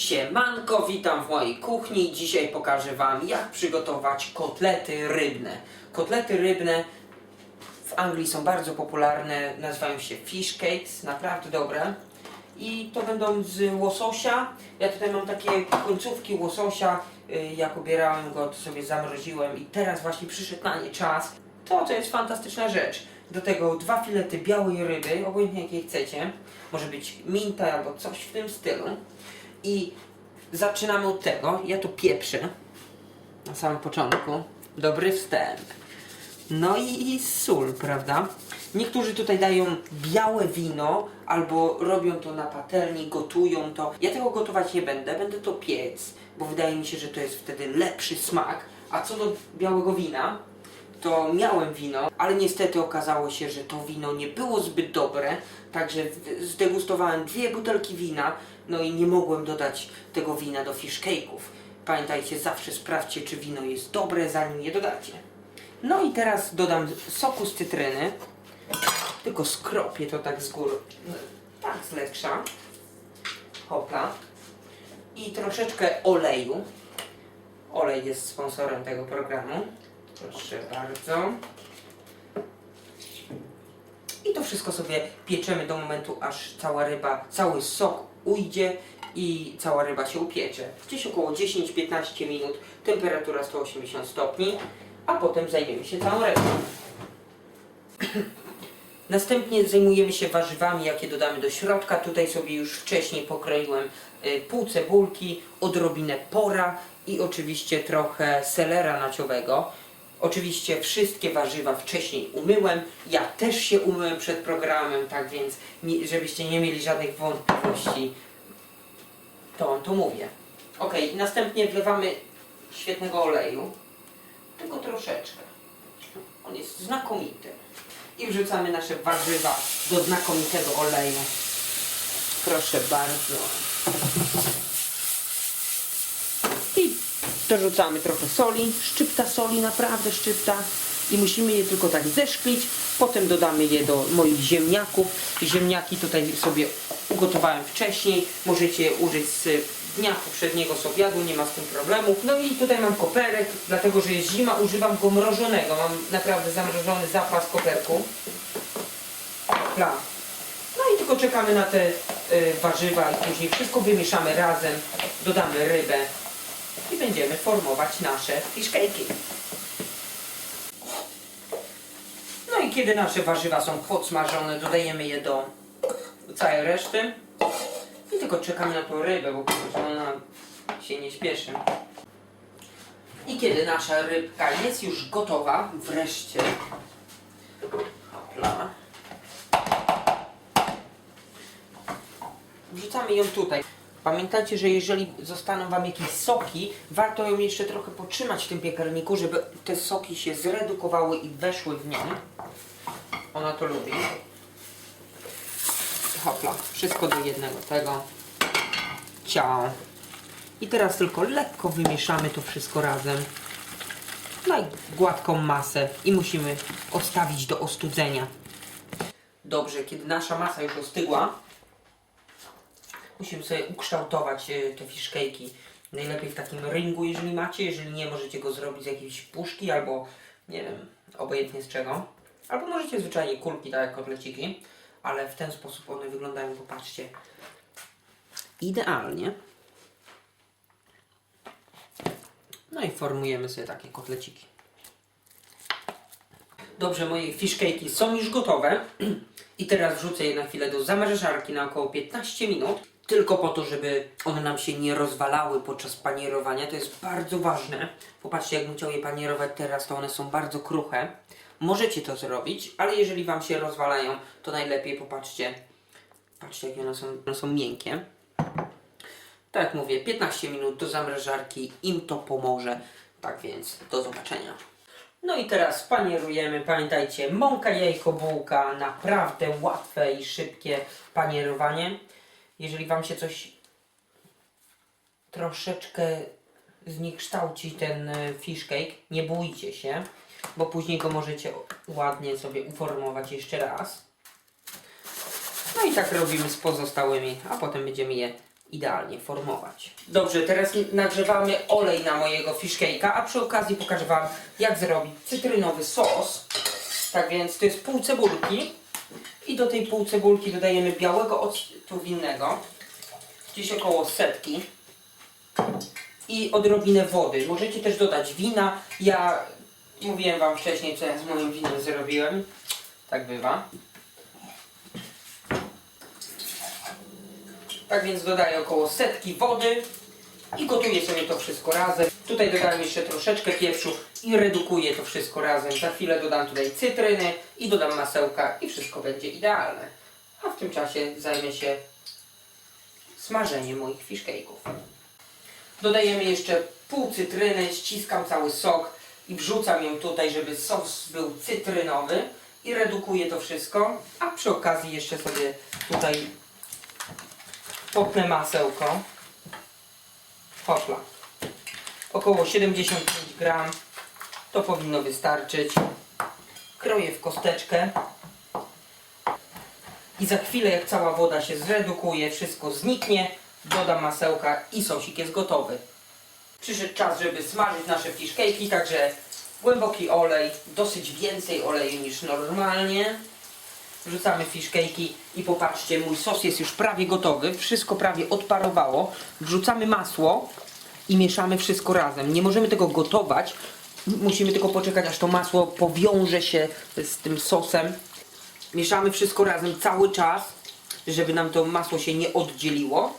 Siemanko, witam w mojej kuchni. Dzisiaj pokażę Wam, jak przygotować kotlety rybne. Kotlety rybne w Anglii są bardzo popularne, nazywają się fish cakes, naprawdę dobre. I to będą z łososia. Ja tutaj mam takie końcówki łososia. Y, Jak ubierałem go, to sobie zamroziłem i teraz właśnie przyszedł na nie czas. To, to jest fantastyczna rzecz. Do tego dwa filety białej ryby, obojętnie jakiej chcecie. Może być minta albo coś w tym stylu. I zaczynamy od tego. Ja to pieprzę na samym początku. Dobry wstęp. No i, i sól, prawda? Niektórzy tutaj dają białe wino albo robią to na patelni, gotują to. Ja tego gotować nie będę, będę to piec, bo wydaje mi się, że to jest wtedy lepszy smak. A co do białego wina, to miałem wino, ale niestety okazało się, że to wino nie było zbyt dobre, także zdegustowałem dwie butelki wina, no i nie mogłem dodać tego wina do fish cake'ów. Pamiętajcie, zawsze sprawdźcie, czy wino jest dobre, zanim je dodacie. No i teraz dodam soku z cytryny, tylko skropię to tak z góry, no, tak z lekka, hopla, i troszeczkę oleju. Olej jest sponsorem tego programu. Proszę bardzo. I to wszystko sobie pieczemy do momentu, aż cała ryba, cały sok ujdzie i cała ryba się upiecze. Gdzieś około 10-15 minut, temperatura 180 stopni, a potem zajmiemy się całą rybą. Następnie zajmujemy się warzywami, jakie dodamy do środka. Tutaj sobie już wcześniej pokroiłem y, pół cebulki, odrobinę pora i oczywiście trochę selera naciowego. Oczywiście wszystkie warzywa wcześniej umyłem. Ja też się umyłem przed programem, tak więc żebyście nie mieli żadnych wątpliwości, to, to mówię. Ok, następnie wlewamy świetnego oleju, tylko troszeczkę. On jest znakomity. I wrzucamy nasze warzywa do znakomitego oleju. Proszę bardzo. I dorzucamy trochę soli, szczypta soli, naprawdę szczypta. I musimy je tylko tak zeszklić. Potem dodamy je do moich ziemniaków. Ziemniaki tutaj sobie ugotowałem wcześniej. Możecie je użyć z dnia poprzedniego z obiadu, nie ma z tym problemu. No i tutaj mam koperek, dlatego że jest zima, używam go mrożonego. Mam naprawdę zamrożony zapas koperku. No i tylko czekamy na te y, warzywa i później wszystko wymieszamy razem, dodamy rybę i będziemy formować nasze cake'i. No i kiedy nasze warzywa są podsmażone, dodajemy je do całej reszty i tylko czekamy na tą rybę, bo ona się nie śpieszy. I kiedy nasza rybka jest już gotowa, wreszcie, hopla, wrzucamy ją tutaj. Pamiętajcie, że jeżeli zostaną Wam jakieś soki, warto ją jeszcze trochę potrzymać w tym piekarniku, żeby te soki się zredukowały i weszły w nią. Ona to lubi. Hopla, wszystko do jednego tego. Ciao. I teraz tylko lekko wymieszamy to wszystko razem. No i gładką masę i musimy odstawić do ostudzenia. Dobrze, kiedy nasza masa już ostygła, musimy sobie ukształtować e, te cake'i. Najlepiej w takim ringu, jeżeli macie. Jeżeli nie, możecie go zrobić z jakiejś puszki albo, nie wiem, obojętnie z czego. Albo możecie zwyczajnie kulki, tak jak kotleciki. Ale w ten sposób one wyglądają, popatrzcie, idealnie. No i formujemy sobie takie kotleciki. Dobrze, moje cake'i są już gotowe. I teraz wrzucę je na chwilę do zamrażarki na około 15 minut. Tylko po to, żeby one nam się nie rozwalały podczas panierowania. To jest bardzo ważne. Popatrzcie, jakbym chciał je panierować teraz, to one są bardzo kruche. Możecie to zrobić, ale jeżeli Wam się rozwalają, to najlepiej popatrzcie. Patrzcie, jakie one są, one są miękkie. Tak jak mówię, 15 minut do zamrażarki, im to pomoże. Tak więc, do zobaczenia. No i teraz panierujemy. Pamiętajcie, mąka, jajko, bułka. Naprawdę łatwe i szybkie panierowanie. Jeżeli Wam się coś troszeczkę zniekształci ten e, fish cake, nie bójcie się, bo później go możecie ładnie sobie uformować jeszcze raz. No i tak robimy z pozostałymi, a potem będziemy je idealnie formować. Dobrze, teraz nagrzewamy olej na mojego fish cake'a, a przy okazji pokażę Wam, jak zrobić cytrynowy sos. Tak więc to jest pół cebulki i do tej pół cebulki dodajemy białego octu winnego, gdzieś około setki i odrobinę wody. Możecie też dodać wina. Ja mówiłem Wam wcześniej, co ja z moim winem zrobiłem. Tak bywa. Tak więc dodaję około setki wody i gotuję sobie to wszystko razem. Tutaj dodam jeszcze troszeczkę pieprzu i redukuję to wszystko razem. Za chwilę dodam tutaj cytryny i dodam masełka i wszystko będzie idealne. A w tym czasie zajmę się smażeniem moich fish cake'ów. Dodajemy jeszcze pół cytryny, ściskam cały sok i wrzucam ją tutaj, żeby sos był cytrynowy i redukuję to wszystko, a przy okazji jeszcze sobie tutaj popnę masełko. Hopla. Około 75 gram. To powinno wystarczyć. Kroję w kosteczkę. I za chwilę, jak cała woda się zredukuje, wszystko zniknie, dodam masełka i sosik jest gotowy. Przyszedł czas, żeby smażyć nasze cake'i, także głęboki olej, dosyć więcej oleju niż normalnie. Wrzucamy cake'i i popatrzcie, mój sos jest już prawie gotowy, wszystko prawie odparowało. Wrzucamy masło i mieszamy wszystko razem. Nie możemy tego gotować, musimy tylko poczekać, aż to masło powiąże się z tym sosem. Mieszamy wszystko razem cały czas, żeby nam to masło się nie oddzieliło.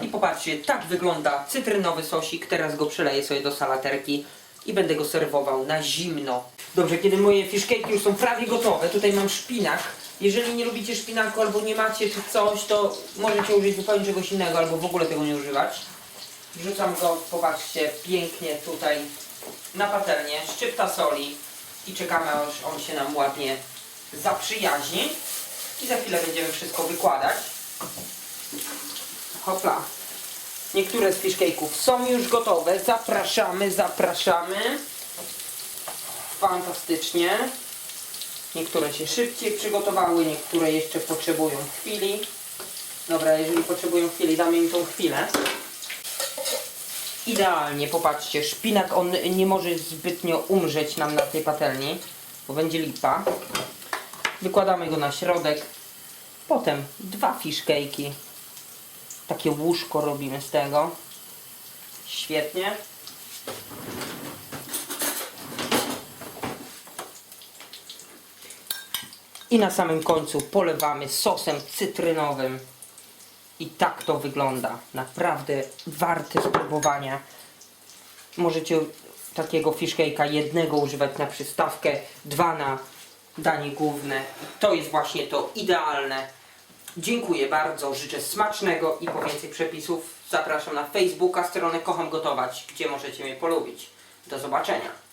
I popatrzcie, tak wygląda cytrynowy sosik. Teraz go przeleję sobie do salaterki i będę go serwował na zimno. Dobrze, kiedy moje cake'i już są prawie gotowe, tutaj mam szpinak. Jeżeli nie lubicie szpinaku albo nie macie czy coś, to możecie użyć zupełnie czegoś innego albo w ogóle tego nie używać. Wrzucam go, popatrzcie, pięknie tutaj na patelnię, szczypta soli i czekamy aż on się nam ładnie zaprzyjaźni. I za chwilę będziemy wszystko wykładać. Hopla. Niektóre z fish cake'ów są już gotowe. Zapraszamy, zapraszamy. Fantastycznie. Niektóre się szybciej przygotowały, niektóre jeszcze potrzebują chwili. Dobra, jeżeli potrzebują chwili, damy im tą chwilę. Idealnie, popatrzcie, szpinak on nie może zbytnio umrzeć nam na tej patelni, bo będzie lipa. Wykładamy go na środek. Potem dwa cake'i. Takie łóżko robimy z tego. Świetnie. I na samym końcu polewamy sosem cytrynowym. I tak to wygląda. Naprawdę warte spróbowania. Możecie takiego cake'a jednego używać na przystawkę, dwa na danie główne. To jest właśnie to idealne. Dziękuję bardzo, życzę smacznego i po więcej przepisów zapraszam na Facebooka, stronę Kocham Gotować, gdzie możecie mnie polubić. Do zobaczenia.